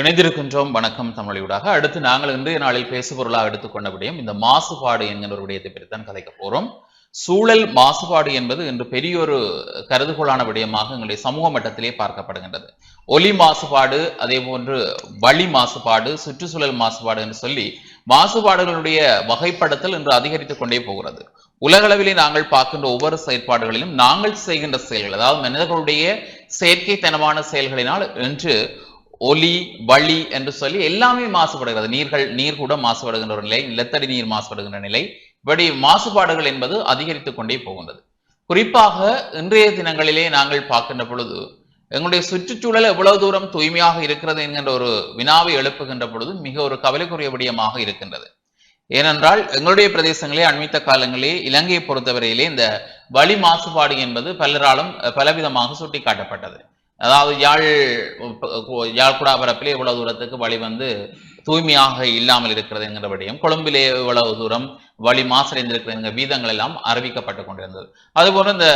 இணைந்திருக்கின்றோம். வணக்கம் தமிழியூடாக அடுத்து நாங்கள் இன்றைய நாளில் பேசுபொருளாக எடுத்துக்கொண்ட விடயம் இந்த மாசுபாடு என்கிற ஒரு விடயத்தை பற்றி தான் கதைக்க போறோம். சூழல் மாசுபாடு என்பது இன்று பெரிய ஒரு கருதுகோளான விடயமாக எங்களுடைய சமூக மட்டத்திலே பார்க்கப்படுகின்றது. ஒலி மாசுபாடு அதே போன்று வழி மாசுபாடு சுற்றுச்சூழல் மாசுபாடு என்று சொல்லி மாசுபாடுகளுடைய வகைப்படுத்தல் இன்று அதிகரித்துக் கொண்டே போகிறது. உலகளவிலே நாங்கள் பார்க்கின்ற ஒவ்வொரு செயற்பாடுகளிலும் நாங்கள் செய்கின்ற செயல்கள் அதாவது மனிதர்களுடைய செயற்கைத்தனமான செயல்களினால் இன்று ஒலி வழி என்று சொல்லி எல்லாமே மாசுபடுகிறது. நீர்கள் நீர் கூட மாசுபடுகின்ற ஒரு நிலை நிலத்தடி நீர் மாசுபடுகின்ற நிலை. இப்படி மாசுபாடுகள் என்பது அதிகரித்துக் கொண்டே போகின்றது. குறிப்பாக இன்றைய தினங்களிலே நாங்கள் பார்க்கின்ற பொழுது எங்களுடைய சுற்றுச்சூழல் எவ்வளவு தூரம் தூய்மையாக இருக்கிறது என்கின்ற ஒரு வினாவை எழுப்புகின்ற பொழுது மிக ஒரு கவலைக்குரிய விடயமாக இருக்கின்றது. ஏனென்றால் எங்களுடைய பிரதேசங்களே அண்மித்த காலங்களே இலங்கையை பொறுத்தவரையிலே இந்த வழி மாசுபாடு என்பது பலராலும் பலவிதமாக சுட்டிக்காட்டப்பட்டது. அதாவது யாழ் யாழ்குடா பரப்பிலே இவ்வளவு தூரத்துக்கு வழி வந்து தூய்மையாக இல்லாமல் இருக்கிறது என்கிற விடயம். கொழும்பிலே இவ்வளவு தூரம் வழி மாசடைந்திருக்கிற வீதங்கள் எல்லாம் அறிவிக்கப்பட்டு கொண்டிருந்தது. அதுபோல இந்த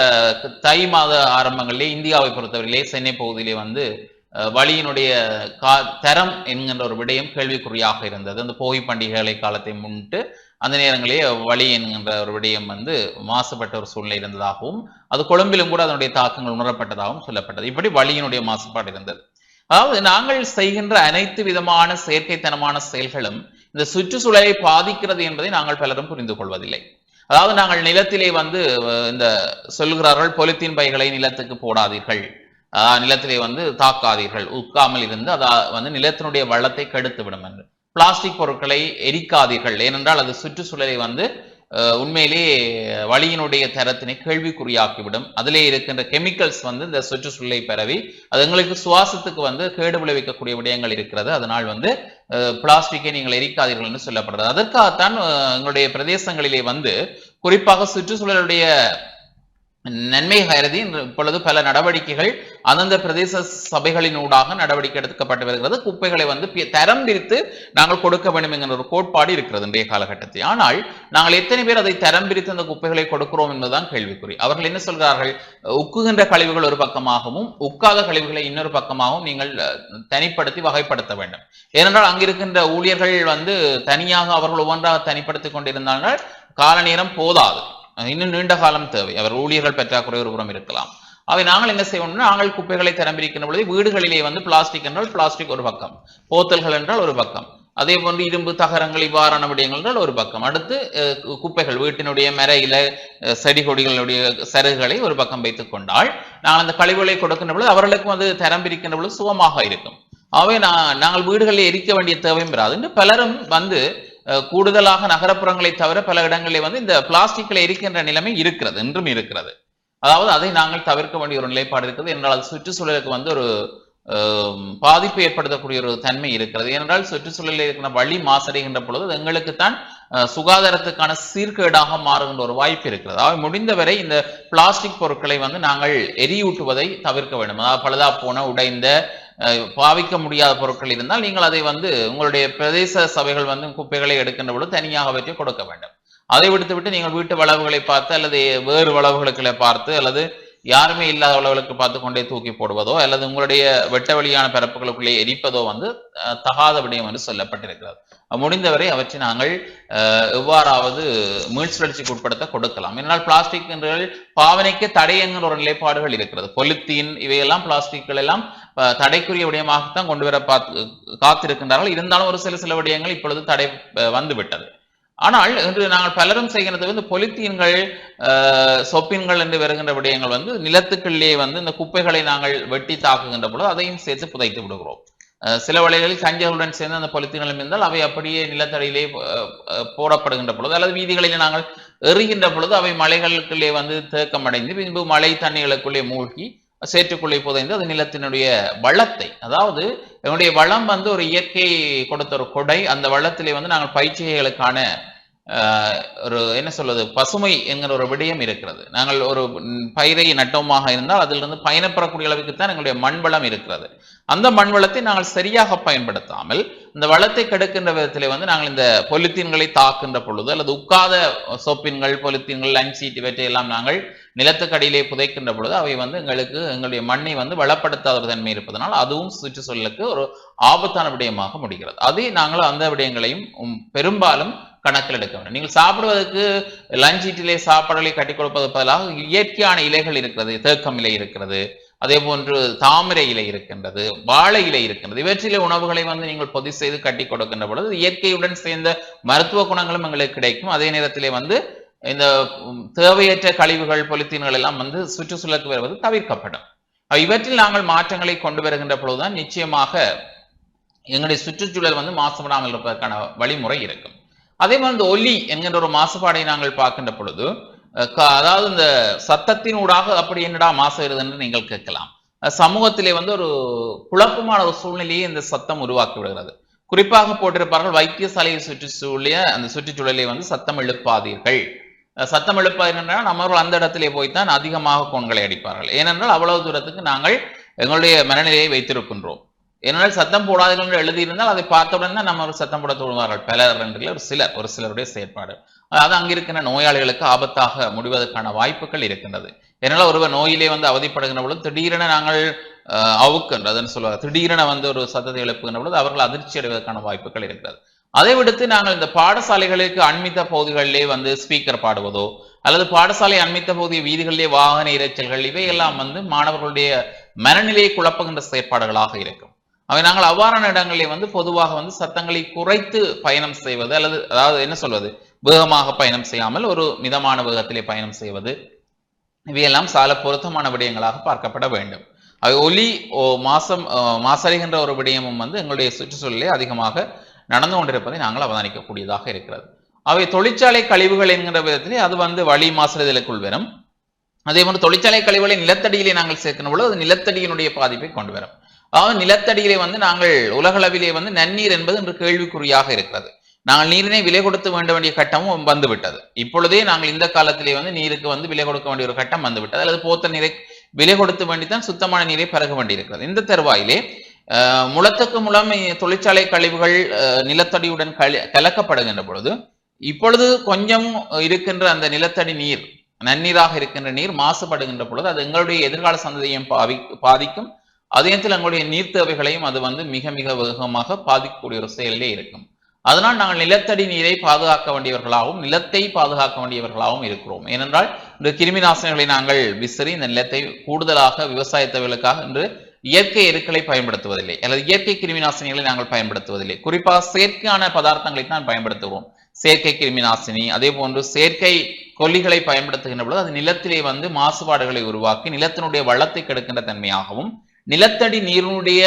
தை மாத ஆரம்பங்களிலே இந்தியாவை பொறுத்தவரையிலே சென்னை பகுதியிலே வந்து வழியினுடைய கா தரம் என்கின்ற ஒரு விடயம் கேள்விக்குறியாக இருந்தது. அந்த போகி பண்டிகைகளை காலத்தை முன்னிட்டு அந்த நேரங்களிலே வழி என்கின்ற ஒரு விடயம் வந்து மாசுபட்ட ஒரு சூழ்நிலை இருந்ததாகவும் அது கொழும்பிலும் கூட அதனுடைய தாக்கங்கள் உணரப்பட்டதாகவும் சொல்லப்பட்டது. இப்படி வழியினுடைய மாசுபாடு இருந்தது. அதாவது நாங்கள் செய்கின்ற அனைத்து விதமான செயற்கைத்தனமான செயல்களும் இந்த சுற்றுச்சூழலை பாதிக்கிறது என்பதை நாங்கள் பலரும் புரிந்து கொள்வதில்லை. அதாவது நாங்கள் நிலத்திலே வந்து இந்த சொல்கிறார்கள் பொலித்தீன் பைகளை நிலத்துக்கு போடாதீர்கள். நிலத்திலே வந்து தாக்காதீர்கள். உட்காமல் இருந்து அதை வந்து நிலத்தினுடைய வளத்தை கெடுத்து விடும் என்று. பிளாஸ்டிக் பொருட்களை எரிக்காதீர்கள். ஏனென்றால் அது சுற்றுச்சூழலை வந்து உண்மையிலே வழியினுடைய தரத்தினை கேள்விக்குறியாக்கிவிடும். அதிலே இருக்கின்ற கெமிக்கல்ஸ் வந்து இந்த சுற்றுச்சூழலை பரவி அது எங்களுக்கு சுவாசத்துக்கு வந்து கேடு விளைவிக்கக்கூடிய விடயங்கள் இருக்கிறது. அதனால் வந்து பிளாஸ்டிக்கை நீங்கள் எரிக்காதீர்கள் என்று சொல்லப்படுறது அதற்காகத்தான் எங்களுடைய பிரதேசங்களிலே வந்து குறிப்பாக சுற்றுச்சூழலுடைய நன்மை கருதி இப்பொழுது பல நடவடிக்கைகள் அந்தந்த பிரதேச சபைகளினூடாக நடவடிக்கை எடுக்கப்பட்டு வருகிறது. குப்பைகளை வந்து தரம் பிரித்து நாங்கள் கொடுக்க வேண்டும் என்கிற ஒரு கோட்பாடு இருக்கிறது இன்றைய காலகட்டத்தில். ஆனால் நாங்கள் எத்தனை பேர் அதை தரம் பிரித்து அந்த குப்பைகளை கொடுக்கிறோம் என்பதுதான் கேள்விக்குறி. அவர்கள் என்ன சொல்கிறார்கள்? உக்குகின்ற கழிவுகள் ஒரு பக்கமாகவும் உக்காத கழிவுகளை இன்னொரு பக்கமாகவும் நீங்கள் தனிப்படுத்தி வகைப்படுத்த வேண்டும். ஏனென்றால் அங்கிருக்கின்ற ஊழியர்கள் வந்து தனியாக அவர்கள் ஒவ்வொன்றாக தனிப்படுத்தி கொண்டிருந்தார்கள் கால நேரம் போதாது. இன்னும் நீண்ட காலம் தேவை. அவர் ஊழியர்கள் பற்றாக்குறை ஒரு புறம் இருக்கலாம். அவை நாங்கள் என்ன செய்வோம்னா நாங்கள் குப்பைகளை திறம்பிருக்கின்ற பொழுது வீடுகளிலே வந்து பிளாஸ்டிக் என்றால் பிளாஸ்டிக் ஒரு பக்கம். போத்தல்கள் என்றால் ஒரு பக்கம். அதே போன்று இரும்பு தகரங்கள் இவ்வாறான விடயங்கள் என்றால் ஒரு பக்கம். அடுத்து குப்பைகள் வீட்டினுடைய மரையில செடி கொடிகளுடைய சருகுகளை ஒரு பக்கம் வைத்துக் கொண்டால் நாங்கள் அந்த கழிவுகளை கொடுக்கின்ற பொழுது அவர்களுக்கும் அது தரம்பிரிக்கின்ற பொழுது சுகமாக இருக்கும். அவை நான் நாங்கள் வீடுகளில் எரிக்க வேண்டிய தேவையும் வராது. என்று பலரும் வந்து கூடுதலாக நகரப்புறங்களை தவிர பல இடங்களில் வந்து இந்த பிளாஸ்டிக்களை எரிக்கின்ற நிலைமை இருக்கிறது என்றும் இருக்கிறது. அதாவது அதை நாங்கள் தவிர்க்க வேண்டிய ஒரு நிலைப்பாடு இருக்கிறது. என்றால் அது சுற்றுச்சூழலுக்கு வந்து ஒரு பாதிப்பு ஏற்படுத்தக்கூடிய ஒரு தன்மை இருக்கிறது. ஏனென்றால் சுற்றுச்சூழலில் இருக்கிற வழி மாசடைகின்ற பொழுது எங்களுக்குத்தான் சுகாதாரத்துக்கான சீர்கேடாக மாறுகின்ற ஒரு வாய்ப்பு இருக்கிறது. அவை முடிந்தவரை இந்த பிளாஸ்டிக் பொருட்களை வந்து நாங்கள் எரியூட்டுவதை தவிர்க்க வேண்டும். அதாவது பழுதா போன உடைந்த பாவிக்க முடியாத பொருட்கள் இருந்தால் நீங்கள் அதை வந்து உங்களுடைய பிரதேச சபைகள் வந்து குப்பைகளை எடுக்கின்ற பொழுது தனியாக வச்சு கொடுக்க வேண்டும். அதை விடுத்து விட்டு நீங்கள் வீட்டு வளவுகளை பார்த்து அல்லது வேறு வளவுகளுக்களை பார்த்து அல்லது யாருமே இல்லாத அளவுகளுக்கு பார்த்து கொண்டே தூக்கி போடுவதோ அல்லது உங்களுடைய வெட்ட வழியான பரப்புகளுக்குள்ளே எரிப்பதோ வந்து தகாத விடயம் என்று சொல்லப்பட்டிருக்கிறது. முடிந்தவரை அவற்றை நாங்கள் எவ்வாறாவது மீள்சுழற்சிக்கு உட்படுத்த கொடுக்கலாம். என்னால் பிளாஸ்டிக் என்றால் பாவனைக்கு தடை என்கிற ஒரு நிலைப்பாடுகள் இருக்கிறது. பொலித்தீன் இவையெல்லாம் பிளாஸ்டிக்கள் எல்லாம் தடைக்குரிய விடயமாகத்தான் கொண்டு வர பார்த்து காத்திருக்கின்றார்கள். இருந்தாலும் ஒரு சில சில விடயங்கள் இப்பொழுது தடை வந்துவிட்டது. ஆனால் இன்று நாங்கள் பலரும் செய்கிறது வந்து பொலித்தீன்கள் சொப்பின்கள் என்று வருகின்ற விடயங்கள் வந்து நிலத்துக்குள்ளேயே வந்து இந்த குப்பைகளை நாங்கள் வெட்டி தாக்குகின்ற பொழுது அதையும் சேர்த்து புதைத்து விடுகிறோம். சில வழிகளில் கஞ்சகளுடன் சேர்ந்து அந்த பொலித்தீன்களும் இருந்தால் அவை அப்படியே நிலத்தடியிலே போடப்படுகின்ற பொழுது அல்லது வீதிகளிலே நாங்கள் எறிகின்ற பொழுது அவை மலைகளுக்குள்ளே வந்து தேக்கமடைந்து பின்பு மழை தண்ணிகளுக்குள்ளே மூழ்கி சேற்றுக்குள்ளே புதைந்து அது நிலத்தினுடைய வளத்தை அதாவது என்னுடைய வளம் வந்து ஒரு இயற்கை கொடுத்த ஒரு கொடை அந்த வளத்திலே வந்து நாங்கள் பயிற்சிகளுக்கான ஒரு என்ன சொல்வது பசுமை என்கிற ஒரு விடயம் இருக்கிறது. நாங்கள் ஒரு பயிரை நட்டோமாக இருந்தால் அதிலிருந்து பயணப்படக்கூடிய அளவுக்கு தான் எங்களுடைய மண் வளம் இருக்கிறது. அந்த மண் வளத்தை நாங்கள் சரியாக பயன்படுத்தாமல் இந்த வளத்தை கெடுக்கின்ற விதத்திலே வந்து நாங்கள் இந்த பொலித்தீன்களை தாக்குகின்ற பொழுது அல்லது உட்காத சோப்பின்கள் பொலித்தீன்கள் லஞ்சீட் இவற்றை எல்லாம் நாங்கள் நிலத்துக்கடியிலே புதைக்கின்ற பொழுது அவை வந்து எங்களுக்கு எங்களுடைய மண்ணை வந்து வளப்படுத்தாத ஒரு தன்மை இருப்பதனால் அதுவும் சுற்றுச்சூழலுக்கு ஒரு ஆபத்தான விடயமாக முடிகிறது. அதை நாங்கள் அந்த விடயங்களையும் பெரும்பாலும் கணக்கில் எடுக்க வேண்டும். நீங்கள் சாப்பிடுவதற்கு லஞ்சீட்டிலே சாப்பாடுகளை கட்டி கொடுப்பது பதிலாக இயற்கையான இலைகள் இருக்கிறது தேக்கம் இலை இருக்கிறது அதே போன்று தாமரை இலை இருக்கின்றது வாழை இலை இருக்கின்றது. இவற்றிலே உணவுகளை வந்து நீங்கள் பொதி செய்து கட்டி கொடுக்கின்ற பொழுது இயற்கையுடன் சேர்ந்த மருத்துவ குணங்களும் எங்களுக்கு கிடைக்கும். அதே நேரத்திலே வந்து இந்த தேவையற்ற கழிவுகள் பொலித்தீன்கள் எல்லாம் வந்து சுற்றுச்சூழலுக்கு வருவது தவிர்க்கப்படும். இவற்றில் நாங்கள் மாற்றங்களை கொண்டு வருகின்ற பொழுதுதான் நிச்சயமாக எங்களுடைய சுற்றுச்சூழல் வந்து மாசுபடாமல் இருப்பதற்கான வழிமுறை இருக்கும். அதே மாதிரி இந்த ஒலி என்கின்ற ஒரு மாசுபாடை நாங்கள் பார்க்கின்ற பொழுது அதாவது இந்த சத்தத்தின் ஊடாக அப்படி என்னடா மாசுகிறது என்று நீங்கள் கேட்கலாம். சமூகத்திலே வந்து ஒரு குழப்பமான ஒரு சூழ்நிலையை இந்த சத்தம் உருவாக்கி விடுகிறது குறிப்பாக போட்டிருப்பார்கள் வைத்தியசாலையை சுற்றுச்சூழலிய அந்த சுற்றுச்சூழலை வந்து சத்தம் எழுப்பாதீர்கள். சத்தம் எழுப்பாதீர்கள் என்றால் நம்மவர்கள் அந்த இடத்திலே போய்த்தான் அதிகமாக கோண்களை அடிப்பார்கள். ஏனென்றால் அவ்வளவு தூரத்துக்கு நாங்கள் எங்களுடைய மனநிலையை வைத்திருக்கின்றோம். ஏனென்றால் சத்தம் போடாதீர்கள் என்று எழுதியிருந்தால் அதை பார்த்தவுடன் தான் நம்ம ஒரு சத்தம் போட தோணுவார்கள். பலர் என்று ஒரு சிலர் ஒரு சிலருடைய செயற்பாடு. அதாவது அங்கிருக்கின்ற நோயாளிகளுக்கு ஆபத்தாக முடிவதற்கான வாய்ப்புகள் இருக்கின்றது. ஏனால் ஒருவர் நோயிலே வந்து அவதிப்படுகின்ற பொழுது திடீரென நாங்கள் அஹ், அவுக்கின்றதுன்னு சொல்லுவாங்க திடீரென வந்து ஒரு சத்தத்தை எழுப்புகின்ற பொழுது அவர்கள் அதிர்ச்சி அடைவதற்கான வாய்ப்புகள் இருக்கிறது அதை விடுத்து நாங்கள் இந்த பாடசாலைகளுக்கு அண்மித்த பகுதிகளிலே வந்து ஸ்பீக்கர் பாடுவதோ அல்லது பாடசாலை அண்மித்த பகுதி வீதிகளிலே வாகன இரைச்சல்கள் இவையெல்லாம் வந்து மாணவர்களுடைய மனநிலையை குழப்புகின்ற செயற்பாடுகளாக இருக்கும். அவை நாங்கள் அவ்வாறான இடங்களிலே வந்து பொதுவாக வந்து சத்தங்களை குறைத்து பயணம் செய்வது அல்லது அதாவது என்ன சொல்வது? வேகமாக பயணம் செய்யாமல் ஒரு மிதமான வேகத்திலே பயணம் செய்வது. இவையெல்லாம் சால பொருத்தமான விடயங்களாக பார்க்கப்பட வேண்டும். அவை ஒலி ஓ மாசம் மாசடைகின்ற ஒரு விடயமும் வந்து எங்களுடைய சுற்றுச்சூழலை அதிகமாக நடந்து கொண்டிருப்பதை நாங்கள் அவதானிக்கக்கூடியதாக இருக்கிறது. அவை தொழிற்சாலை கழிவுகள் என்கிற விதத்திலே அது வந்து வழி மாசுதலுக்குள் வரும். அதே போன்று தொழிற்சாலை கழிவுகளை நிலத்தடியிலே நாங்கள் சேர்க்கணும் பொழுது அது நிலத்தடியினுடைய பாதிப்பை கொண்டு வரும். அதாவது நிலத்தடியிலே வந்து நாங்கள் உலகளவிலே வந்து நன்னீர் என்பது இன்று கேள்விக்குறியாக இருக்கிறது. நாங்கள் நீரினை விலை கொடுத்து வேண்ட வேண்டிய கட்டமும் வந்துவிட்டது. இப்பொழுதே நாங்கள் இந்த காலத்திலே வந்து நீருக்கு வந்து விலை கொடுக்க வேண்டிய ஒரு கட்டம் வந்துவிட்டது. அல்லது போத்த நீரை விலை கொடுத்து வேண்டித்தான் சுத்தமான நீரை பருக வேண்டியிருக்கிறது. இந்த தருவாயிலே முளத்துக்கு முளம் தொழிற்சாலை கழிவுகள் அஹ், நிலத்தடியுடன் கலி கலக்கப்படுகின்ற பொழுது இப்பொழுது கொஞ்சம் இருக்கின்ற அந்த நிலத்தடி நீர் நன்னீராக இருக்கின்ற நீர் மாசுபடுகின்ற பொழுது அது எங்களுடைய எதிர்கால சந்ததியையும் பாவி பாதிக்கும். அதே நேரத்தில் எங்களுடைய நீர் தேவைகளையும் அது வந்து மிக மிக வேகமாக பாதிக்கக்கூடிய ஒரு செயலிலே இருக்கும். அதனால் நாங்கள் நிலத்தடி நீரை பாதுகாக்க வேண்டியவர்களாகவும் நிலத்தை பாதுகாக்க வேண்டியவர்களாகவும் இருக்கிறோம். ஏனென்றால் இந்த கிருமி நாசினிகளை நாங்கள் விசிறி இந்த நிலத்தை கூடுதலாக விவசாய தேவைகளுக்காக இன்று இயற்கை எருக்களை பயன்படுத்துவதில்லை. அல்லது இயற்கை கிருமி நாசினிகளை நாங்கள் பயன்படுத்துவதில்லை. குறிப்பாக செயற்கையான பதார்த்தங்களை தான் பயன்படுத்துகிறோம் செயற்கை கிருமி நாசினி அதே போன்று செயற்கை கொல்லிகளை பயன்படுத்துகின்ற பொழுது அது நிலத்திலே வந்து மாசுபாடுகளை உருவாக்கி நிலத்தினுடைய வளத்தை கெடுக்கின்ற தன்மையாகவும் நிலத்தடி நீரினுடைய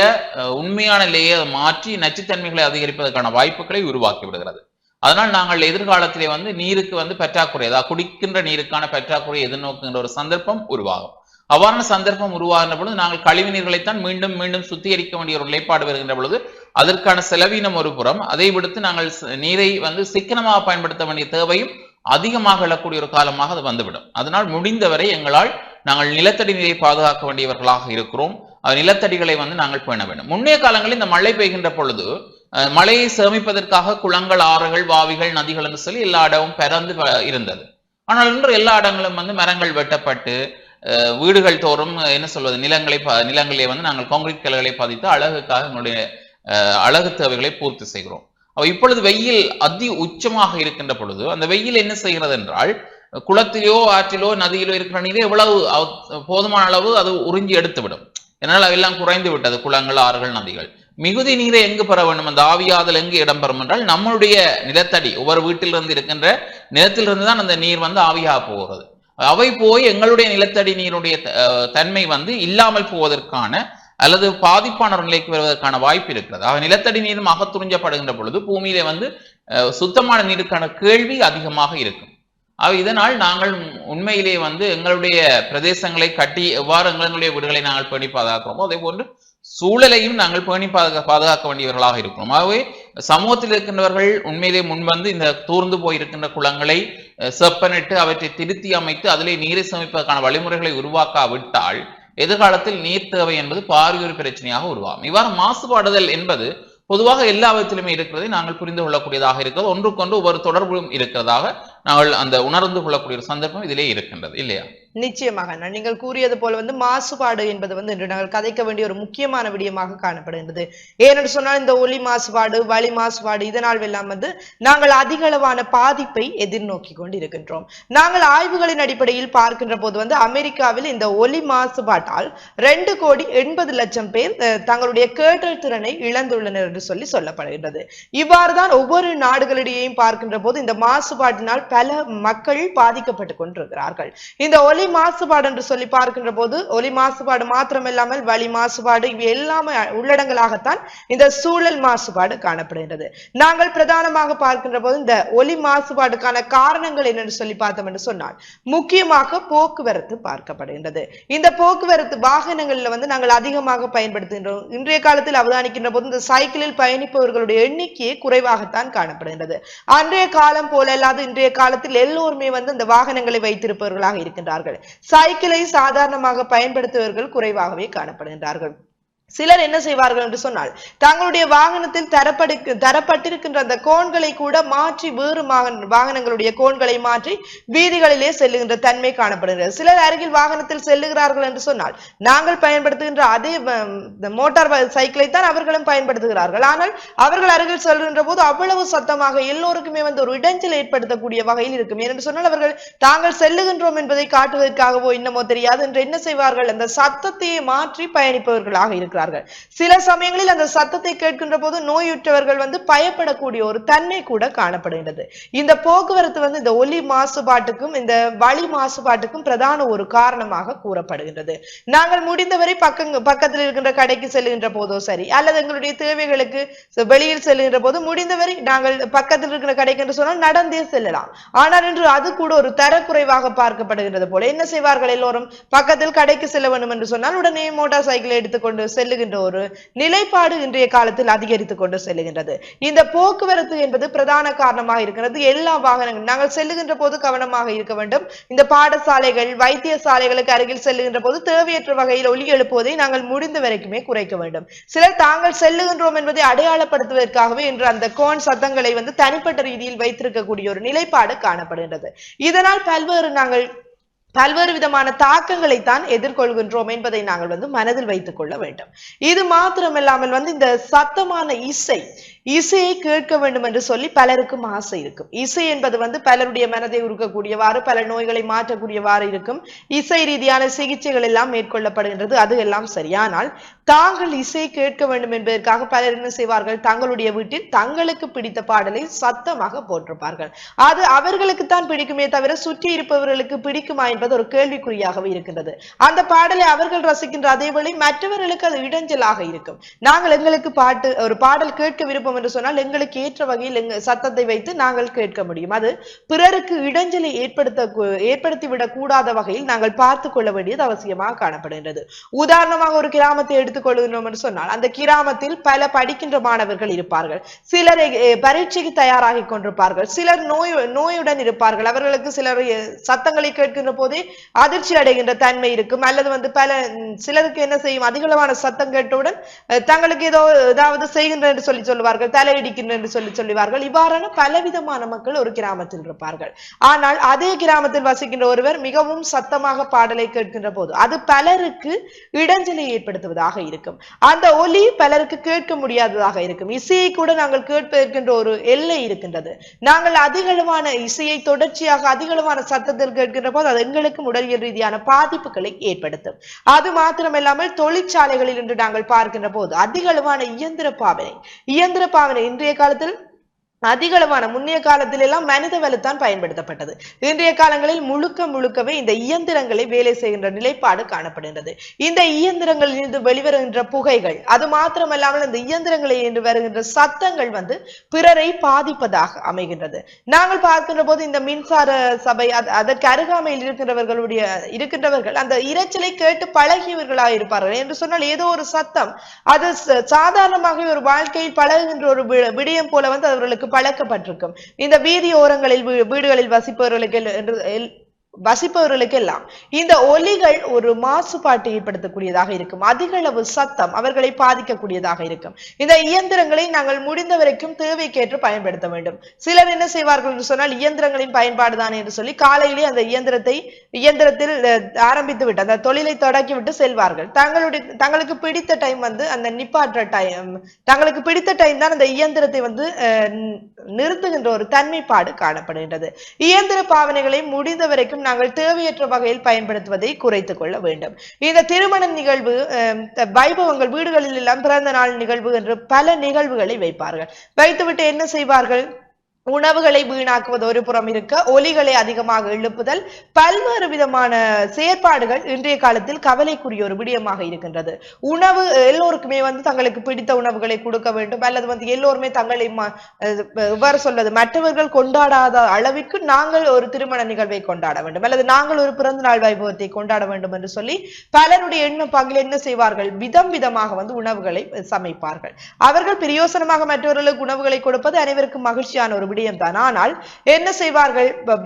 உண்மையான நிலையை மாற்றி நச்சுத்தன்மைகளை அதிகரிப்பதற்கான வாய்ப்புகளை உருவாக்கி விடுகிறது. அதனால் நாங்கள் எதிர்காலத்திலே வந்து நீருக்கு வந்து பற்றாக்குறை அதாவது குடிக்கின்ற நீருக்கான பற்றாக்குறை எதிர்நோக்குகின்ற ஒரு சந்தர்ப்பம் உருவாகும். அவ்வாறான சந்தர்ப்பம் உருவாகின்ற பொழுது நாங்கள் கழிவு நீர்களைத்தான் மீண்டும் மீண்டும் சுத்திகரிக்க வேண்டிய ஒரு நிலைப்பாடு வருகின்ற பொழுது அதற்கான செலவீனம் ஒரு புறம் அதை விடுத்து நாங்கள் நீரை வந்து சிக்கனமாக பயன்படுத்த வேண்டிய தேவையும் அதிகமாக எழக்கூடிய ஒரு காலமாக அது வந்துவிடும். அதனால் முடிந்தவரை எங்களால் நாங்கள் நிலத்தடி நீரை பாதுகாக்க வேண்டியவர்களாக இருக்கிறோம். நிலத்தடிகளை வந்து நாங்கள் பேண வேண்டும். முன்னைய காலங்களில் இந்த மழை பெய்கின்ற பொழுது மழையை சேமிப்பதற்காக குளங்கள் ஆறுகள் வாவிகள் நதிகள் என்று சொல்லி எல்லா இடமும் பிறந்து வ- இருந்தது. ஆனால் இன்று எல்லா இடங்களும் வந்து மரங்கள் வெட்டப்பட்டு வீடுகள் தோறும் என்ன சொல்வது நிலங்களை ப- நிலங்களிலே வந்து நாங்கள் காங்கிரீட் கல்லுகளை பதித்து அழகுக்காக எங்களுடைய அழகு தேவைகளை பூர்த்தி செய்கிறோம். அப்ப இப்பொழுது வெயில் அதி உச்சமாக இருக்கின்ற பொழுது அந்த வெயில் என்ன செய்கிறது என்றால் குளத்திலோ ஆற்றிலோ நதியிலோ இருக்கிற நீர் எவ்வளவு போதுமான அளவு அது உறிஞ்சி எடுத்துவிடும். என்னால் அதெல்லாம் குறைந்து விட்டது குளங்கள் ஆறுகள் நதிகள். மிகுதி நீரை எங்கு பெற வேண்டும் அந்த ஆவியாதல் எங்கு இடம்பெறும் என்றால் நம்மளுடைய நிலத்தடி ஒவ்வொரு வீட்டிலிருந்து இருக்கின்ற நிலத்திலிருந்து தான் அந்த நீர் வந்து ஆவியாக போகிறது. அவை போய் எங்களுடைய நிலத்தடி நீருடைய தன்மை வந்து இல்லாமல் போவதற்கான அல்லது பாதிப்பான ஒரு நிலைக்கு வருவதற்கான வாய்ப்பு இருக்கிறது. ஆக நிலத்தடி நீரும் அகத்துறிஞ்சப்படுகின்ற பொழுது பூமியில வந்து சுத்தமான நீருக்கான கேள்வி அதிகமாக இருக்கும். ஆக இதனால் நாங்கள் உண்மையிலே வந்து எங்களுடைய பிரதேசங்களை கட்டி எவ்வாறு எங்களுடைய வீடுகளை நாங்கள் பேணி பாதுகாக்கிறோமோ அதே போன்று சூழலையும் நாங்கள் பேணி பாதுகா பாதுகாக்க வேண்டியவர்களாக இருக்கிறோம். ஆகவே சமூகத்தில் இருக்கின்றவர்கள் உண்மையிலே முன்வந்து இந்த தூர்ந்து போயிருக்கின்ற குளங்களை செப்பனிட்டு அவற்றை திருத்தி அமைத்து அதிலே நீரை சமைப்பதற்கான வழிமுறைகளை உருவாக்காவிட்டால் எதிர்காலத்தில் நீர் தேவை என்பது பாரிய ஒரு பிரச்சனையாக உருவாகும். இவ்வாறு மாசுபாடுதல் என்பது பொதுவாக எல்லா விதத்திலுமே இருக்கிறதை நாங்கள் புரிந்து கொள்ளக்கூடியதாக இருக்கிறது. ஒன்றுக்கொன்று ஒவ்வொரு தொடர்பும் இருக்கிறதாக நாங்கள் அந்த உணர்ந்து கொள்ளக்கூடிய ஒரு சந்தர்ப்பம் இதிலே இருக்கின்றது இல்லையா? நிச்சயமாக நீங்கள் கூறியது போல வந்து மாசுபாடு என்பது வந்து இன்று நாங்கள் கதைக்க வேண்டிய ஒரு முக்கியமான விடயமாக காணப்படுகின்றது. ஏனென்று சொன்னால் இந்த ஒலி மாசுபாடு வளி மாசுபாடு இதனால் எல்லாம் வந்து நாங்கள் அதிக அளவான பாதிப்பை எதிர்நோக்கி கொண்டு இருக்கின்றோம் நாங்கள் ஆய்வுகளின் அடிப்படையில் பார்க்கின்ற போது வந்து அமெரிக்காவில் இந்த ஒலி மாசுபாட்டால் ரெண்டு கோடி எண்பது லட்சம் பேர் தங்களுடைய கேட்டல் திறனை இழந்துள்ளனர் என்று சொல்லி சொல்லப்படுகின்றது. இவ்வாறுதான் ஒவ்வொரு நாடுகளிடையேயும் பார்க்கின்ற போது இந்த மாசுபாட்டினால் பல மக்கள் பாதிக்கப்பட்டு கொண்டிருக்கிறார்கள். இந்த ஒலி ஒலி மாசுபாடு என்று சொல்லி பார்க்கின்ற போது ஒலி மாசுபாடு மாத்திரமில்லாமல் வலி மாசுபாடு இவை எல்லாமே உள்ளடங்களாகத்தான் இந்த சூழல் மாசுபாடு காணப்படுகின்றது. நாங்கள் பிரதானமாக பார்க்கின்ற போது இந்த ஒலி மாசுபாடுக்கான காரணங்கள் என்னென்று சொல்லி பார்த்தோம் என்று சொன்னால் முக்கியமாக போக்குவரத்து பார்க்கப்படுகின்றது. இந்த போக்குவரத்து வாகனங்களில் வந்து நாங்கள் அதிகமாக பயன்படுத்துகின்றோம். இன்றைய காலத்தில் அவதானிக்கின்ற போது இந்த சைக்கிளில் பயணிப்பவர்களுடைய எண்ணிக்கையை குறைவாகத்தான் காணப்படுகின்றது. அன்றைய காலம் போல அல்லாது இன்றைய காலத்தில் எல்லோருமே வந்து இந்த வாகனங்களை வைத்திருப்பவர்களாக இருக்கின்றார்கள். சைக்கிளை சாதாரணமாக பயன்படுத்துபவர்கள் குறைவாகவே காணப்படுகின்றார்கள். சிலர் என்ன செய்வார்கள் என்று சொன்னால் தங்களுடைய வாகனத்தில் தரப்படு தரப்பட்டிருக்கின்ற அந்த கோன்களை கூட மாற்றி வேறு வாகனங்களுடைய கோன்களை மாற்றி வீதிகளிலே செல்லுகின்ற தன்மை காணப்படுகிறது. சிலர் அருகில் வாகனத்தில் செல்லுகிறார்கள் என்று சொன்னால் நாங்கள் பயன்படுத்துகின்ற அதே மோட்டார் சைக்கிளை தான் அவர்களும் பயன்படுத்துகிறார்கள். ஆனால் அவர்கள் அருகில் செல்கின்ற போது அவ்வளவு சத்தமாக எல்லோருக்குமே வந்து ஒரு இடைஞ்சல் ஏற்படுத்தக்கூடிய வகையில் இருக்கும். ஏனென்று சொன்னால் அவர்கள் தாங்கள் செல்லுகின்றோம் என்பதை காட்டுவதற்காகவோ என்னமோ தெரியாது என்று என்ன செய்வார்கள்? அந்த சத்தத்தையே மாற்றி பயணிப்பவர்களாக இருக்கிறார்கள். இருக்கிறார்கள். சில சமயங்களில் அந்த சத்தத்தை கேட்கின்ற போது நோயுற்றவர்கள் வந்து பயப்படக்கூடிய ஒரு தன்மை கூட காணப்படுகின்றது. இந்த போக்குவரத்து வந்து இந்த ஒலி மாசுபாட்டுக்கும் இந்த வழி மாசுபாட்டுக்கும் பிரதான ஒரு காரணமாக கூறப்படுகின்றது. நாங்கள் முடிந்தவரை பக்கங்க பக்கத்தில் இருக்கின்ற கடைக்கு செல்கின்ற போதோ சரி அல்லது எங்களுடைய தேவைகளுக்கு வெளியில் செல்கின்ற போது முடிந்தவரை நாங்கள் பக்கத்தில் இருக்கிற கடைக்கு என்று சொன்னால் நடந்தே செல்லலாம். ஆனால் இன்று அது கூட ஒரு தரக்குறைவாக பார்க்கப்படுகின்றது போல. என்ன செய்வார்கள் எல்லோரும்? பக்கத்தில் கடைக்கு செல்ல வேண்டும் என்று சொன்னால் உடனே மோட்டார் சைக்கிளை எடுத்துக்கொண்டு செல்லுகின்ற ஒரு நிலைப்பாடு இன்றைய காலத்தில் அதிகரித்து கொண்டு செல்லுகின்றது. இந்த போக்குவரத்து என்பது பிரதான காரணமாக இருக்கிறது. எல்லா வாகனங்கள் நாங்கள் செல்லுகின்ற போது கவனமாக இருக்க வேண்டும். இந்த பாடசாலைகள் வைத்தியசாலைகளுக்கு அருகில் செல்லுகின்ற போது தேவையற்ற வகையில் ஒலி எழுப்புவதை நாங்கள் முடிந்த வரைக்குமே குறைக்க வேண்டும். சிலர் தாங்கள் செல்லுகின்றோம் என்பதை அடையாளப்படுத்துவதற்காகவே இன்று அந்த கோன் சத்தங்களை வந்து தனிப்பட்ட ரீதியில் வைத்திருக்கக்கூடிய ஒரு நிலைப்பாடு காணப்படுகின்றது. இதனால் பல்வேறு நாங்கள் பல்வேறு விதமான தாக்கங்களை தான் எதிர்கொள்கின்றோம் என்பதை நாங்கள் வந்து மனதில் வைத்துக் கொள்ள வேண்டும். இது மாத்திரமில்லாமல் வந்து இந்த சத்தமான இசை இசையை கேட்க வேண்டும் என்று சொல்லி பலருக்கும் ஆசை இருக்கும். இசை என்பது வந்து பலருடைய மனதை உருக்கக்கூடியவாறு பல நோய்களை மாற்றக்கூடியவாறு இருக்கும். இசை ரீதியான சிகிச்சைகள் எல்லாம் மேற்கொள்ளப்படுகின்றது அது எல்லாம் சரியானால் தாங்கள் இசை கேட்க வேண்டும் என்பதற்காக பலர் என்ன செய்வார்கள்? தங்களுடைய வீட்டில் தங்களுக்கு பிடித்த பாடலை சத்தமாக போட்டிருப்பார்கள். அது அவர்களுக்குத்தான் பிடிக்குமே தவிர சுற்றி இருப்பவர்களுக்கு பிடிக்குமா என்பது ஒரு கேள்விக்குறியாகவே இருக்கின்றது. அந்த பாடலை அவர்கள் ரசிக்கின்ற அதே வழி மற்றவர்களுக்கு அது இடைஞ்சலாக இருக்கும். நாங்கள் எங்களுக்கு பாட்டு ஒரு பாடல் கேட்க விருப்பம் என்று சொன்னால் எங்களுக்கு ஏற்ற வகையில் எங்க சத்தத்தை வைத்து நாங்கள் கேட்க முடியும். அது பிறருக்கு இடைஞ்சலை ஏற்படுத்த ஏற்படுத்திவிடக் கூடாத வகையில் நாங்கள் பார்த்து கொள்ள வேண்டியது அவசியமாக காணப்படுகின்றது. உதாரணமாக ஒரு கிராமத்தை எடுத்துக்கொள்கிறோம் என்று சொன்னால் அந்த கிராமத்தில் பல படிக்கின்ற மாணவர்கள் இருப்பார்கள். சிலர் பரீட்சைக்கு தயாராகி கொண்டிருப்பார்கள். சிலர் நோய் நோயுடன் இருப்பார்கள். அவர்களுக்கு சிலர் சத்தங்களை கேட்கின்ற போதே அதிர்ச்சி அடைகின்ற தன்மை இருக்கும். அல்லது வந்து பல சிலருக்கு என்ன செய்யும்? அதிகளவான சத்தம் கேட்டவுடன் தங்களுக்கு ஏதோ ஏதாவது செய்கின்ற என்று சொல்லி சொல்லுவார்கள். தலையிடிக்கின்ற என்று சொல்லி சொல்லுவார்கள். இவ்வாறான பலவிதமான மக்கள் ஒரு கிராமத்தில் இருப்பார்கள். ஆனால் அதே கிராமத்தில் வசிக்கின்ற ஒருவர் மிகவும் சத்தமாக பாடலை கேட்கின்ற போது அது பலருக்கு இடைஞ்சலை ஏற்படுத்துவதாக இருக்கும். அந்த ஒலி பலருக்கு கேட்க முடியாததாக இருக்கும். இசையை கூட நாங்கள் கேட்பதற்கின்ற ஒரு எல்லை இருக்கின்றது. நாங்கள் அதிகளவான இசையை தொடர்ச்சியாக அதிகளவான சத்தத்தில் கேட்கின்ற போது அது எங்களுக்கும் உடலியல் ரீதியான பாதிப்புகளை ஏற்படுத்தும். அது மாத்திரமில்லாமல் தொழிற்சாலைகளில் இன்று நாங்கள் பார்க்கின்ற போது அதிகளவான இயந்திர பாவனை இயந்திர குறிப்பாக இன்றைய காலத்தில் அதிகளவான முன்னைய காலத்தில் எல்லாம் மனித வலுத்தான் பயன்படுத்தப்பட்டது. இன்றைய காலங்களில் முழுக்க முழுக்கவே இந்த இயந்திரங்களை வேலை செய்கின்ற நிலைப்பாடு காணப்படுகின்றது. இந்த இயந்திரங்களில் இருந்து வெளிவருகின்ற புகைகள் அது மாத்திரமல்லாமல் இந்த இயந்திரங்களில் இருந்து வருகின்ற சத்தங்கள் வந்து பிறரை பாதிப்பதாக அமைகின்றது. நாங்கள் பார்க்கின்ற போது இந்த மின்சார சபை அதற்கு அருகாமையில் இருக்கின்றவர்களுடைய இருக்கின்றவர்கள் அந்த இரைச்சலை கேட்டு பழகியவர்களாக இருப்பார்கள். என்று சொன்னால் ஏதோ ஒரு சத்தம் அது சாதாரணமாக ஒரு வாழ்க்கையில் பழகுகின்ற ஒரு விடயம் போல வந்து அவர்களுக்கு பழக்கப்பட்டிருக்கும். இந்த வீதி ஓரங்களில் வீடுகளில் வசிப்பவர்களுக்கு வசிப்பவர்களுக்கு எல்லாம் இந்த ஒலிகள் ஒரு மாசுபாட்டை ஏற்படுத்தக்கூடியதாக இருக்கும். அதிக அளவு சத்தம் அவர்களை பாதிக்கக்கூடியதாக இருக்கும். இந்த இயந்திரங்களை நாங்கள் முடிந்த வரைக்கும் தேவைக்கேற்று பயன்படுத்த வேண்டும். சிலர் என்ன செய்வார்கள் என்று சொன்னால் இயந்திரங்களின் பயன்பாடு தான் என்று சொல்லி காலையிலே அந்த இயந்திரத்தை இயந்திரத்தில் ஆரம்பித்து விட்டு அந்த தொழிலை தொடக்கி விட்டு செல்வார்கள். தங்களுடைய தங்களுக்கு பிடித்த டைம் வந்து அந்த நிப்பாற்ற டைம் தங்களுக்கு பிடித்த டைம் தான் அந்த இயந்திரத்தை வந்து அஹ், நிறுத்துகின்ற ஒரு தன்மைப்பாடு காணப்படுகின்றது. இயந்திர பாவனைகளை முடிந்த வரைக்கும் நாங்கள் தேவையற்ற வகையில் பயன்படுத்துவதை குறைத்து கொள்ள வேண்டும். இந்த திருமண நிகழ்வு வைபவங்கள் வீடுகளில் எல்லாம் பிறந்த நாள் நிகழ்வு என்று பல நிகழ்வுகளை வைப்பார்கள். வைத்துவிட்டு என்ன செய்வார்கள்? உணவுகளை வீணாக்குவது ஒரு புறம் இருக்க ஒலிகளை அதிகமாக எழுப்புதல் பல்வேறு விதமான செயற்பாடுகள் இன்றைய காலத்தில் கவலைக்குரிய ஒரு விடயமாக இருக்கின்றது. உணவு எல்லோருக்குமே வந்து தங்களுக்கு பிடித்த உணவுகளை கொடுக்க வேண்டும். அல்லது வந்து எல்லோருமே தங்களை எவ்வாறு சொல்வது மற்றவர்கள் கொண்டாடாத அளவிற்கு நாங்கள் ஒரு திருமண நிகழ்வை கொண்டாட வேண்டும். அல்லது நாங்கள் ஒரு பிறந்த நாள் வைபவத்தை கொண்டாட வேண்டும் என்று சொல்லி பலருடைய எண்ண பங்கில் என்ன செய்வார்கள்? விதம் விதமாக வந்து உணவுகளை சமைப்பார்கள். அவர்கள் பிரயோசனமாக மற்றவர்களுக்கு உணவுகளை கொடுப்பது அனைவருக்கும் மகிழ்ச்சியான ஒரு விடயம் தான் ஆனால் என்ன செய்வார்கள்? வ-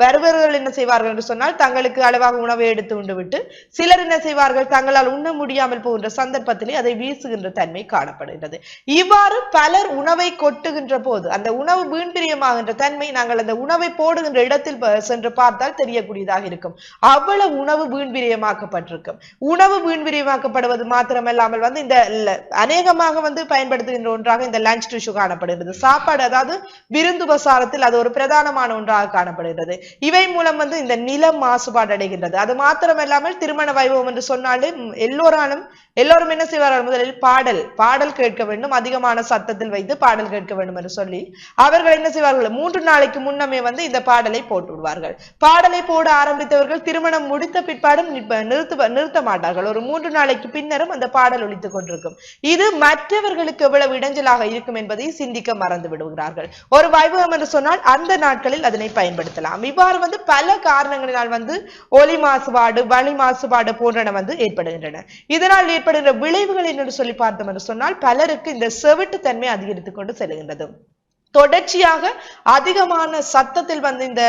என்ன செய்வார்கள் என்று சொன்னால் தங்களுக்கு அளவாக உணவை எடுத்து உண்டு விட்டு சிலர் என்ன செய்வார்கள்? தங்களால் உண்ண முடியாமல் போகின்ற சந்தர்ப்பத்திலே அதை வீசுகின்ற தன்மை காணப்படுகிறது இவ்வாறு பலர் உணவை கொட்டுகின்ற போது அந்த உணவு வீண்பிரியமாகின்ற தன்மை நாங்கள் அந்த உணவை போடுகின்ற இடத்தில் சென்று பார்த்தால் தெரியக்கூடியதாக இருக்கும். அவ்வளவு உணவு வீண்பிரியமாக்கப்பட்டிருக்கும். உணவு வீண்பிரியமாக்கப்படுவது மாத்திரமல்லாமல் வந்து இந்த அநேகமாக வந்து பயன்படுத்துகின்ற ஒன்றாக இந்த லஞ்ச் டிஷ்யூ காணப்படுகிறது. சாப்பாடு அதாவது விருந்து பசார் காலத்தில் அது ஒரு பிரதானமான ஒன்றாக காணப்படுகிறது. இவை மூலம் வந்து இந்த நிலம் மாசுபாடு அடைகின்றது. அது மாத்திரமல்லாமல் திருமண வைபவம் என்று சொன்னாலே எல்லோராலும் எல்லோரும் என்ன செய்வார்கள்? முதலில் பாடல் பாடல் கேட்க வேண்டும். அதிகமான சத்தத்தில் வைத்து பாடல் கேட்க வேண்டும் என்று சொல்லி அவர்கள் என்ன செய்வார்கள்? மூன்று நாளைக்கு முன்னமே வந்து இந்த பாடலை போட்டு விடுவார்கள். பாடலை போட ஆரம்பித்தவர்கள் திருமணம் முடித்த பிற்பாடும் நிறுத்த நிறுத்த மாட்டார்கள். ஒரு மூன்று நாளைக்கு பின்னரும் அந்த பாடல் ஒழித்துக் கொண்டிருக்கும். இது மற்றவர்களுக்கு எவ்வளவு இடைஞ்சலாக இருக்கும் என்பதை சிந்திக்க மறந்து விடுகிறார்கள். ஒரு வைபவம் என்று சொன்னால் அந்த நாட்களில் அதனை பயன்படுத்தலாம். இவ்வாறு வந்து பல காரணங்களினால் வந்து ஒலி மாசுபாடு வளி மாசுபாடு போன்றன வந்து ஏற்படுகின்றன. இதனால் ஏற்படுகின்ற விளைவுகள் என்று சொல்லி பார்த்தோம் என்று சொன்னால் பலருக்கு இந்த செவிட்டு தன்மை அதிகரித்துக் கொண்டு செல்கின்றது. தொடர்ச்சியாக அதிகமான சத்தத்தில் வந்து இந்த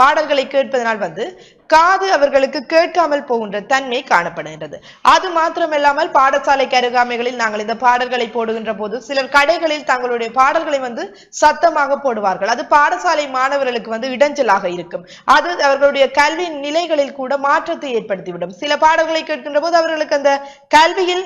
பாடல்களை கேட்பதனால் வந்து காது அவர்களுக்கு கேட்காமல் போகின்ற தன்மை காணப்படுகின்றது. அது மாத்திரமில்லாமல் பாடசாலை கருகாமைகளில் நாங்கள் இந்த பாடல்களை போடுகின்ற போது சிலர் கடைகளில் தங்களுடைய பாடல்களை வந்து சத்தமாக போடுவார்கள். அது பாடசாலை மாணவர்களுக்கு வந்து இடைஞ்சலாக இருக்கும். அது அவர்களுடைய கல்வி நிலைகளில் கூட மாற்றத்தை ஏற்படுத்திவிடும். சில பாடல்களை கேட்கின்ற போது அவர்களுக்கு அந்த கல்வியில்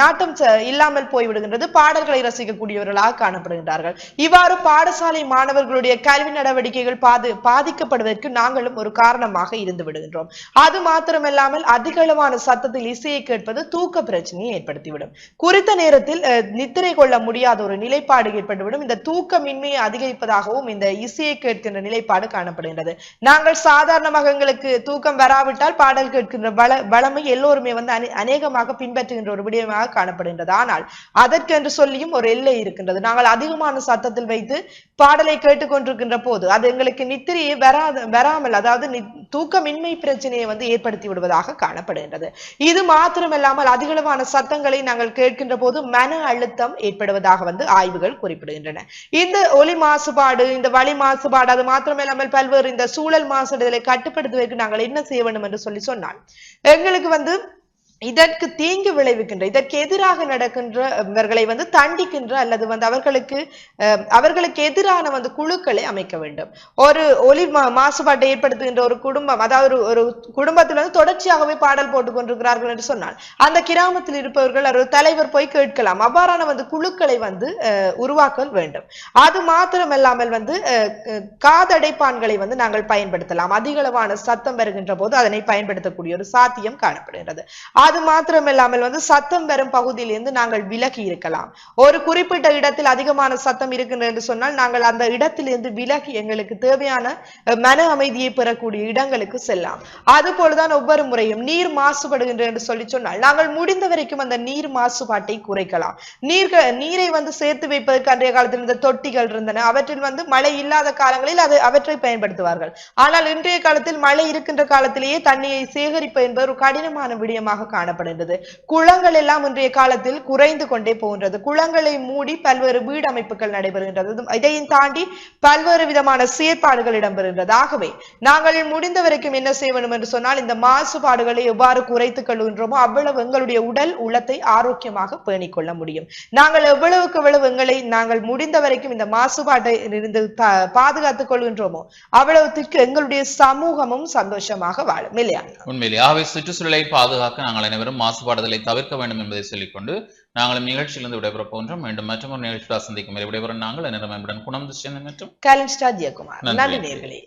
நாட்டம் இல்லாமல் போய்விடுகின்றது. பாடல்களை ரசிக்கக்கூடியவர்களாக காணப்படுகின்றார்கள். இவ்வாறு பாடசாலை மாணவர்களுடைய கல்வி நடவடிக்கைகள் பாது பாதிக்கப்படுவதற்கு நாங்களும் ஒரு காரணமாக இழந்து விடுகின்றோம். அது மாத்திரமல்லாமல் அதிகளவான சத்தத்தில் இசையை கேட்பது தூக்க பிரச்சனையை ஏற்படுத்திவிடும். குறித்த நேரத்தில் நித்திரை கொள்ள முடியாத ஒரு நிலைப்பாடு ஏற்பட்டுவிடும். இந்த தூக்கமின்மையை அதிகரிப்பதாகவும் இந்த இசையை கேட்கின்ற நிலைப்பாடு காணப்படுகின்றது. நாங்கள் சாதாரணமாக எங்களுக்கு தூக்கம் வராவிட்டால் பாடல் கேட்கின்ற வள வளமை எல்லோருமே வந்து அனே- அநேகமாக பின்பற்றுகின்ற ஒரு விடயமாக காணப்படுகின்றது. ஆனால் அதற்கென்று சொல்லியும் ஒரு எல்லை இருக்கின்றது. நாங்கள் அதிகமான சத்தத்தில் வைத்து பாடலை கேட்டுக்கொண்டிருக்கின்ற போது அது எங்களுக்கு நித்திரையை வராத வராமல் அதாவது தூக்கம் தூக்கமின்மை பிரச்சனையை வந்து ஏற்படுத்தி விடுவதாக காணப்படுகின்றது. இது மாத்திரமல்லாமல் அதிகளவான சத்தங்களை நாங்கள் கேட்கின்ற போது மன அழுத்தம் ஏற்படுவதாக வந்து ஆய்வுகள் குறிப்பிடுகின்றன. இந்த ஒலி மாசுபாடு இந்த வழி மாசுபாடு அது மாத்திரமில்லாமல் பல்வேறு இந்த சூழல் மாசுபடுதலை கட்டுப்படுத்துவதற்கு நாங்கள் என்ன செய்ய வேண்டும் என்று சொல்லி சொன்னால் எங்களுக்கு வந்து இதற்கு தீங்கு விளைவிக்கின்ற இதற்கு எதிராக நடக்கின்ற இவர்களை வந்து தண்டிக்கின்ற அல்லது வந்து அவர்களுக்கு அவர்களுக்கு எதிரான வந்து குழுக்களை அமைக்க வேண்டும். ஒரு ஒலி மாசுபாட்டை ஏற்படுத்துகின்ற ஒரு குடும்பம் அதாவது ஒரு- குடும்பத்தில் வந்து தொடர்ச்சியாகவே பாடல் போட்டுக் கொண்டிருக்கிறார்கள் என்று சொன்னால் அந்த கிராமத்தில் இருப்பவர்கள் ஒரு தலைவர் போய் கேட்கலாம். அவ்வாறான வந்து குழுக்களை வந்து உருவாக்க வேண்டும். அது மாத்திரமல்லாமல் வந்து காதடைப்பான்களை வந்து நாங்கள் பயன்படுத்தலாம். அதிகளவான சத்தம் வருகின்ற போது அதனை பயன்படுத்தக்கூடிய ஒரு சாத்தியம் காணப்படுகிறது அது மாத்திரமில்லாமல் வந்து சத்தம் பெறும் பகுதியிலிருந்து நாங்கள் விலகி இருக்கலாம். ஒரு குறிப்பிட்ட இடத்தில் அதிகமான சத்தம் இருக்கின்றது என்று சொன்னால் நாங்கள் அந்த இடத்திலிருந்து விலகி எங்களுக்கு தேவையான மன அமைதியை பெறக்கூடிய இடங்களுக்கு செல்லலாம். அது போலதான் ஒவ்வொரு முறையும் நீர் மாசுபடுகின்ற என்று சொல்லி சொன்னால் நாங்கள் முடிந்த வரைக்கும் அந்த நீர் மாசுபாட்டை குறைக்கலாம். நீர் நீரை வந்து சேர்த்து வைப்பதற்கு அன்றைய காலத்தில் இருந்த தொட்டிகள் இருந்தன. அவற்றில் வந்து மழை இல்லாத காலங்களில் அது அவற்றை பயன்படுத்துவார்கள். ஆனால் இன்றைய காலத்தில் மழை இருக்கின்ற காலத்திலேயே தண்ணியை சேகரிப்பு என்பது ஒரு கடினமான விடயமாக காண காணப்படுகின்றது. குளங்கள் எல்லாம் இன்றைய காலத்தில் குறைந்து கொண்டே போகின்றது. குளங்களை மூடி பல்வேறு வீடு அமைப்புகள் நடைபெறுகின்றது. இதையும் தாண்டி பல்வேறு விதமான செயற்பாடுகள் இடம்பெறுகின்றது. ஆகவே நாங்கள் முடிந்த வரைக்கும் என்ன செய்ய வேண்டும் என்று சொன்னால் இந்த மாசுபாடுகளை எவ்வாறு குறைத்துக் கொள்கின்றோமோ அவ்வளவு எங்களுடைய உடல் உள்ளத்தை ஆரோக்கியமாக பேணிக் கொள்ள முடியும். நாங்கள் எவ்வளவுக்கு எவ்வளவு எங்களை நாங்கள் முடிந்த வரைக்கும் இந்த மாசுபாட்டை இருந்து பாதுகாத்துக் கொள்கின்றோமோ அவ்வளவுத்திற்கு எங்களுடைய சமூகமும் சந்தோஷமாக வாழும் இல்லையா? உண்மையிலேயே சுற்றுச்சூழலை பாதுகாக்க நாங்கள் அனைவரும் மாசுபாடுதலை தவிர்க்க வேண்டும் என்பதை சொல்லிக்கொண்டு நாங்களும் நிகழ்ச்சியிலிருந்து விடைபெறப் போன்றோம் மீண்டும் மற்றொரு நிகழ்ச்சியில் சந்திக்கும் விடைபெறும் நாங்கள். நேரம் குணம் துஷ்யந்தன் மற்றும். நன்றி நேர்களே.